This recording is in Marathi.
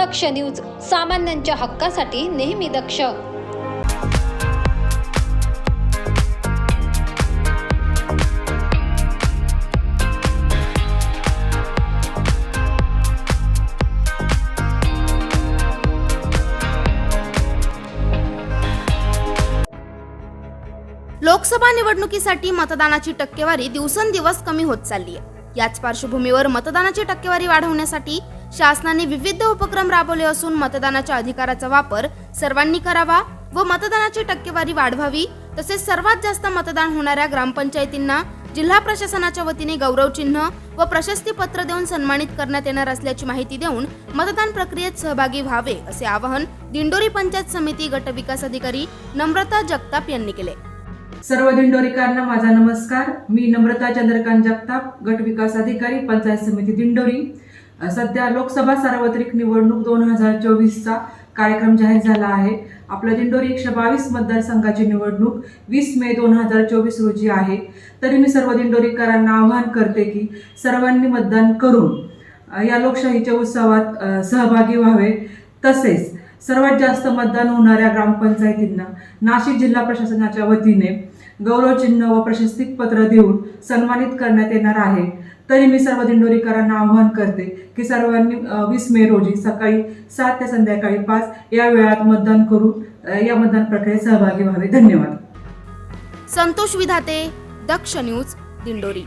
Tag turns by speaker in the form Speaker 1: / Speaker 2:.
Speaker 1: दक्ष न्यूज सामान्यांच्या हक्कासाठी नेहमी दक्ष.
Speaker 2: लोकसभा निवडणुकीसाठी मतदानाची टक्केवारी दिवसेंदिवस कमी होत चालली आहे याच पार्श्वभूमीवर मतदानाची टक्केवारी वाढवण्यासाठी शासनाने विविध उपक्रम राबवले असून मतदानाच्या अधिकाराचा वापर सर्वांनी करावा व मतदानाची टक्केवारी वाढवावी तसेच सर्वात जास्त मतदान होणाऱ्या ग्रामपंचायतींना जिल्हा प्रशासनाच्या वतीने गौरव चिन्ह व प्रशस्ती पत्र देऊन सन्मानित करण्यात येणार असल्याची माहिती देऊन मतदान प्रक्रियेत सहभागी व्हावे असे आवाहन दिंडोरी पंचायत समिती गट विकास अधिकारी नम्रता जगताप यांनी केले.
Speaker 3: सर्व दिंडोरीकरांना माझा नमस्कार. मी नम्रता चंद्रकांत जगताप गट विकास अधिकारी पंचायत समिती दिंडोरी. सध्या लोकसभा सार्वत्रिक निवडणूक दोन हजार चोवीसचा कार्यक्रम जाहीर झाला आहे. आपल्या दिंडोरी एकशे बावीस मतदारसंघाची निवडणूक वीस मे दोन हजार चोवीस रोजी आहे. तरी मी सर्व दिंडोरीकरांना आवाहन करते की सर्वांनी मतदान करून या लोकशाहीच्या उत्सवात सहभागी व्हावे. तसेच सर्वात जास्त मतदान होणाऱ्या ग्रामपंचायतींना नाशिक जिल्हा प्रशासनाच्या वतीने गौरवचिन्ह व प्रशस्तीपत्र देऊन सन्मानित करण्यात येणार आहे. तरी मी सर्व दिंडोरीकरांना आवाहन करते की सर्वांनी वीस मे रोजी सकाळी सात ते संध्याकाळी पाच या वेळात मतदान करून या मतदान प्रक्रियेत सहभागी व्हावे. धन्यवाद.
Speaker 2: संतोष विधाते दक्ष न्यूज दिंडोरी.